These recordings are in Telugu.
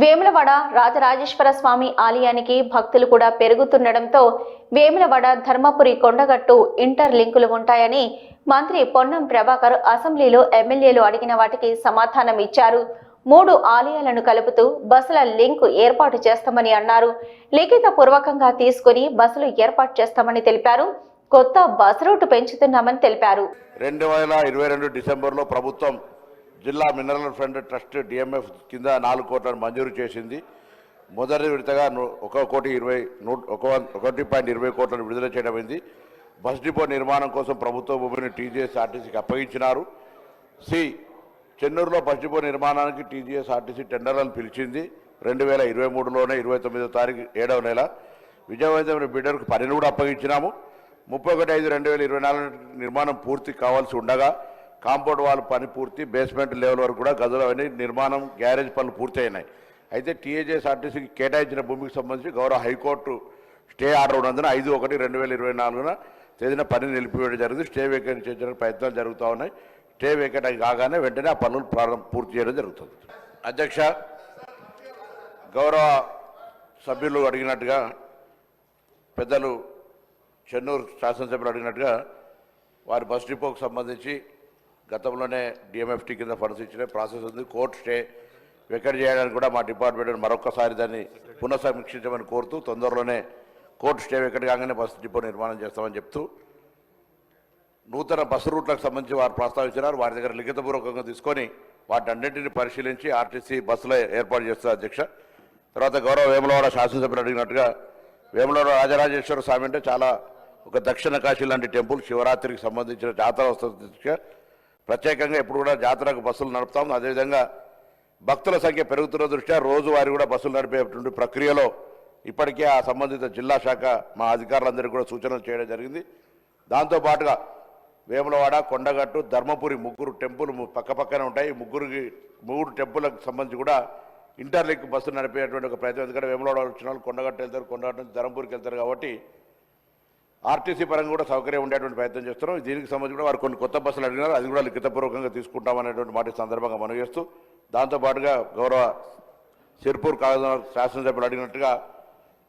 వేములవాడ రాజరాజేశ్వర స్వామి ఆలయానికి భక్తులు కూడా పెరుగుతుండటంతో వేములవాడ ధర్మపురి కొండగట్టు ఇంటర్ లింకులు ఉంటాయని మంత్రి పొన్నం ప్రభాకర్ అసెంబ్లీలో ఎమ్మెల్యేలు అడిగిన వాటికి సమాధానం ఇచ్చారు. మూడు ఆలయాలను కలుపుతూ బస్సుల లింకు ఏర్పాటు చేస్తామని అన్నారు. లిఖిత పూర్వకంగా తీసుకుని బస్సులు ఏర్పాటు చేస్తామని తెలిపారు. కొత్త బస్ రూట్ పెంచుతున్నామని తెలిపారు. రెండు వేల ఇరవై రెండు డిసెంబర్లో ప్రభుత్వం జిల్లా మినరల్ ఫండ్ ట్రస్ట్ డిఎంఎఫ్ కింద నాలుగు కోట్లను మంజూరు చేసింది. మొదటి విడతగా ఒక కోటి ఇరవై నూట ఒక ఒకటి పాయింట్ ఇరవై కోట్లను విడుదల చేయడమైంది బస్ డిపో నిర్మాణం కోసం ప్రభుత్వ భూమిని టీజీఎస్ ఆర్టీసీకి అప్పగించినారు. సి చెన్నూరులో బస్ డిపో నిర్మాణానికి టీజీఎస్ ఆర్టీసీ టెండర్లను పిలిచింది. రెండు వేల ఇరవై మూడులోనే ఇరవై తొమ్మిదో తారీఖు ఏడవ నెల విజయవంతమైన బిడ్డర్కు పనిని కూడా అప్పగించినాము. ముప్పై ఒకటి ఐదు రెండు వేల ఇరవై నాలుగు నిర్మాణం పూర్తి కావాల్సి ఉండగా కాంపౌండ్ వాల్ పని పూర్తి బేస్మెంట్ లెవెల్ వరకు కూడా గదులు అవన్నీ నిర్మాణం గ్యారేజ్ పనులు పూర్తయినాయి. అయితే టీఏజెస్ ఆర్టీసీకి కేటాయించిన భూమికి సంబంధించి గౌరవ హైకోర్టు స్టే ఆర్డర్ ఉన్నందున ఐదు ఒకటి రెండు వేల ఇరవై నాలుగున తేదీన పని నిలిపివేయడం జరిగింది. స్టే వేకెంట్ చేయడానికి ప్రయత్నాలు జరుగుతూ ఉన్నాయి. స్టే వేకెంట్ కాగానే వెంటనే ఆ పనులు ప్రారంభ పూర్తి చేయడం జరుగుతుంది. అధ్యక్ష గౌరవ సభ్యులు అడిగినట్టుగా పెద్దలు చెన్నూరు శాసనసభ్యులు అడిగినట్టుగా వారి బస్ డిపోకు సంబంధించి గతంలోనే డిఎంఎఫ్టీ కింద ఫండ్స్ ఇచ్చిన ప్రాసెస్ ఉంది. కోర్టు స్టే వెకెట్ చేయడానికి కూడా మా డిపార్ట్మెంట్ మరొకసారి దాన్ని పునఃసమీక్షించమని కోరుతూ తొందరలోనే కోర్టు స్టే వెకెట్ కాగానే బస్సు డిపో నిర్మాణం చేస్తామని చెప్తూ నూతన బస్సు రూట్లకు సంబంధించి వారు ప్రస్తావించినారు. వారి దగ్గర లిఖితపూర్వకంగా తీసుకొని వాటన్నింటిని పరిశీలించి ఆర్టీసీ బస్సులో ఏర్పాటు చేస్తారు అధ్యక్ష. తర్వాత గౌరవ వేములవాడ శాసనసభ్యులు అడిగినట్టుగా వేములవాడ రాజరాజేశ్వర స్వామి అంటే చాలా ఒక దక్షిణ కాశీ లాంటి టెంపుల్ శివరాత్రికి సంబంధించిన జాతర వస్తుంది అధ్యక్ష. ప్రత్యేకంగా ఎప్పుడు కూడా జాతరకు బస్సులు నడుపుతాం అదేవిధంగా భక్తుల సంఖ్య పెరుగుతున్న దృష్ట్యా రోజువారీ కూడా బస్సులు నడిపేటువంటి ప్రక్రియలో ఇప్పటికే ఆ సంబంధిత జిల్లా శాఖ మా అధికారులందరికీ కూడా సూచనలు చేయడం జరిగింది. దాంతో పాటుగా వేములవాడ కొండగట్టు ధర్మపురి ముగ్గురు టెంపుల్ పక్కపక్కనే ఉంటాయి. ముగ్గురికి మూడు టెంపుల్కి సంబంధించి కూడా ఇంటర్లింక్ బస్సు నడిపేటువంటి ఒక ప్రయత్నం. ఎందుకంటే వేములవాడ వచ్చిన వాళ్ళు కొండగట్టు వెళ్తారు కొండగట్టు ధర్మపురికి వెళ్తారు కాబట్టి ఆర్టీసీ పరంగా కూడా సౌకర్యం ఉండేటువంటి ప్రయత్నం చేస్తున్నాం. దీనికి సంబంధించి కూడా వారు కొన్ని కొత్త బస్సులు అడిగినారు. అది కూడా లిఖితపూర్వకంగా తీసుకుంటామనేటువంటి మాట సందర్భంగా మనం చేస్తూ దాంతోపాటుగా గౌరవ సిర్పూర్ కాగజ శాసనసభ్యులు అడిగినట్టుగా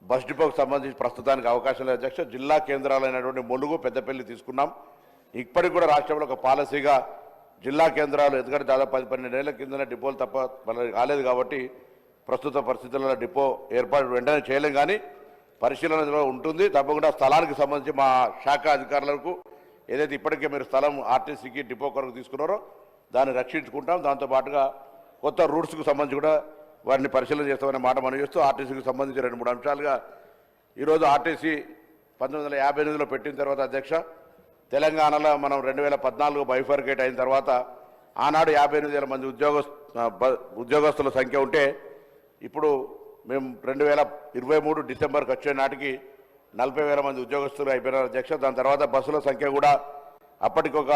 బస్ డిపోకు సంబంధించి ప్రస్తుతానికి అవకాశం లేదు. అధ్యక్ష జిల్లా కేంద్రాలైనటువంటి ములుగు పెద్దపల్లి తీసుకున్నాం. ఇప్పటికి కూడా రాష్ట్రంలో ఒక పాలసీగా జిల్లా కేంద్రాలు ఎందుకంటే దాదాపు పది పన్నెండేళ్ళ కిందనే డిపోలు తప్ప కాలేదు కాబట్టి ప్రస్తుత పరిస్థితుల్లో డిపో ఏర్పాటు వెంటనే చేయలేం. కానీ పరిశీలనలో ఉంటుంది. తప్పకుండా స్థలానికి సంబంధించి మా శాఖ అధికారులకు ఏదైతే ఇప్పటికే మీరు స్థలం ఆర్టీసీకి డిపో కొరకు తీసుకున్నారో దాన్ని రక్షించుకుంటాం. దాంతో పాటుగా కొత్త రూట్స్కు సంబంధించి కూడా వారిని పరిశీలన చేస్తామనే మాట మనం చేస్తూ ఆర్టీసీకి సంబంధించి రెండు మూడు అంశాలుగా ఈరోజు ఆర్టీసీ పంతొమ్మిది వందల యాభై ఎనిమిదిలో పెట్టిన తర్వాత అధ్యక్ష తెలంగాణలో మనం రెండు వేల పద్నాలుగు బైఫర్కేట్ అయిన తర్వాత ఆనాడు యాభై ఎనిమిది వేల మంది ఉద్యోగ ఉద్యోగస్తుల సంఖ్య ఉంటే ఇప్పుడు మేము రెండు వేల ఇరవై మూడు డిసెంబర్కి వచ్చే నాటికి నలభై వేల మంది ఉద్యోగస్తులు అయిపోయినారు అధ్యక్ష. దాని తర్వాత బస్సుల సంఖ్య కూడా అప్పటికొక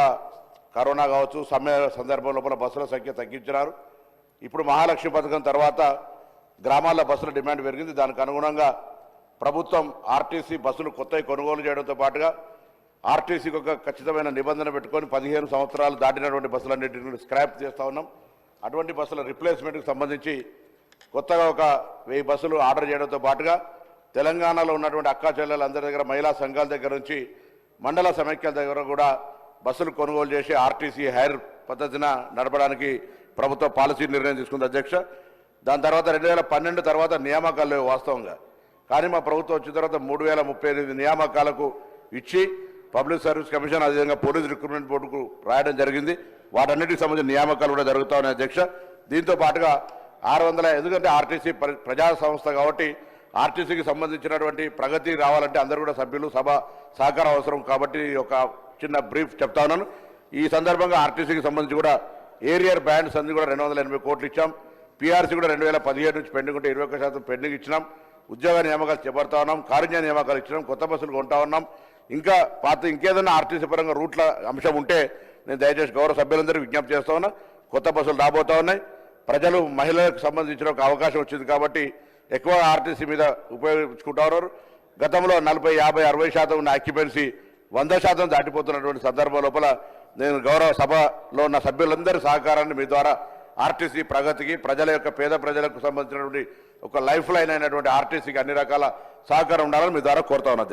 కరోనా కావచ్చు సమ్మె సందర్భం లోపల బస్సుల సంఖ్య తగ్గించినారు. ఇప్పుడు మహాలక్ష్మి పథకం తర్వాత గ్రామాల్లో బస్సుల డిమాండ్ పెరిగింది. దానికి అనుగుణంగా ప్రభుత్వం ఆర్టీసీ బస్సులు కొత్తవి కొనుగోలు చేయడంతో పాటుగా ఆర్టీసీకి ఒక ఖచ్చితమైన నిబంధన పెట్టుకొని పదిహేను సంవత్సరాలు దాటినటువంటి బస్సులన్నింటినీ స్క్రాప్ చేస్తూ ఉన్నాం. అటువంటి బస్సుల రిప్లేస్మెంట్కి సంబంధించి కొత్తగా ఒక వెయ్యి బస్సులు ఆర్డర్ చేయడంతో పాటుగా తెలంగాణలో ఉన్నటువంటి అక్కా చెల్లెలందరి దగ్గర మహిళా సంఘాల దగ్గర నుంచి మండల సమైక్యాల దగ్గర కూడా బస్సులు కొనుగోలు చేసి ఆర్టీసీ హైర్ పద్ధతిన నడపడానికి ప్రభుత్వ పాలసీ నిర్ణయం తీసుకుంది అధ్యక్ష. దాని తర్వాత రెండు వేల పన్నెండు తర్వాత నియామకాలు లేవు వాస్తవంగా. కానీ మా ప్రభుత్వం వచ్చిన తర్వాత మూడు వేల ముప్పై ఎనిమిది నియామకాలకు ఇచ్చి పబ్లిక్ సర్వీస్ కమిషన్ అదేవిధంగా పోలీస్ రిక్రూట్మెంట్ బోర్డుకు రాయడం జరిగింది. వాటన్నిటికి సంబంధించిన నియామకాలు కూడా జరుగుతా ఉన్నాయి అధ్యక్ష. దీంతో పాటుగా ఆరు వందల ఎందుకంటే ఆర్టీసీ ప్రజా సంస్థ కాబట్టి ఆర్టీసీకి సంబంధించినటువంటి ప్రగతి రావాలంటే అందరూ కూడా సభ్యులు సభ సహకారం అవసరం కాబట్టి ఒక చిన్న బ్రీఫ్ చెప్తా ఉన్నాను ఈ సందర్భంగా ఆర్టీసీకి సంబంధించి కూడా ఏరియర్ బ్యాండ్స్ అన్ని కూడా రెండు వందల ఎనభై కోట్లు ఇచ్చాం. పీఆర్సీ కూడా రెండు వేల పదిహేడు నుంచి పెండింగ్ ఉంటే ఇరవై ఒక్క శాతం పెండింగ్ ఇచ్చినాం. ఉద్యోగ నియామకాలు చేపడతా ఉన్నాం. కారుణ్య నియామకాలు ఇచ్చినాం. కొత్త బస్సులు కొంటా ఉన్నాం. ఇంకా పాత ఇంకేదైనా ఆర్టీసీ పరంగా రూట్ల అంశం ఉంటే నేను దయచేసి గౌరవ సభ్యులందరూ విజ్ఞప్తి చేస్తా ఉన్నా. కొత్త బస్సులు రాబోతా ఉన్నాయి. ప్రజలు మహిళలకు సంబంధించిన ఒక అవకాశం వచ్చింది కాబట్టి ఎక్కువ ఆర్టీసీ మీద ఉపయోగించుకుంటారు. గతంలో నలభై యాభై అరవై శాతం ఉన్న ఆక్యుపెన్సీ వంద శాతం దాటిపోతున్నటువంటి సందర్భం లోపల నేను గౌరవ సభలో ఉన్న సభ్యులందరి సహకారాన్ని మీ ద్వారా ఆర్టీసీ ప్రగతికి ప్రజల యొక్క పేద ప్రజలకు సంబంధించినటువంటి ఒక లైఫ్ లైన్ అయినటువంటి ఆర్టీసీకి అన్ని రకాల సహకారం ఉండాలని మీ ద్వారా కోరుతా ఉన్నా.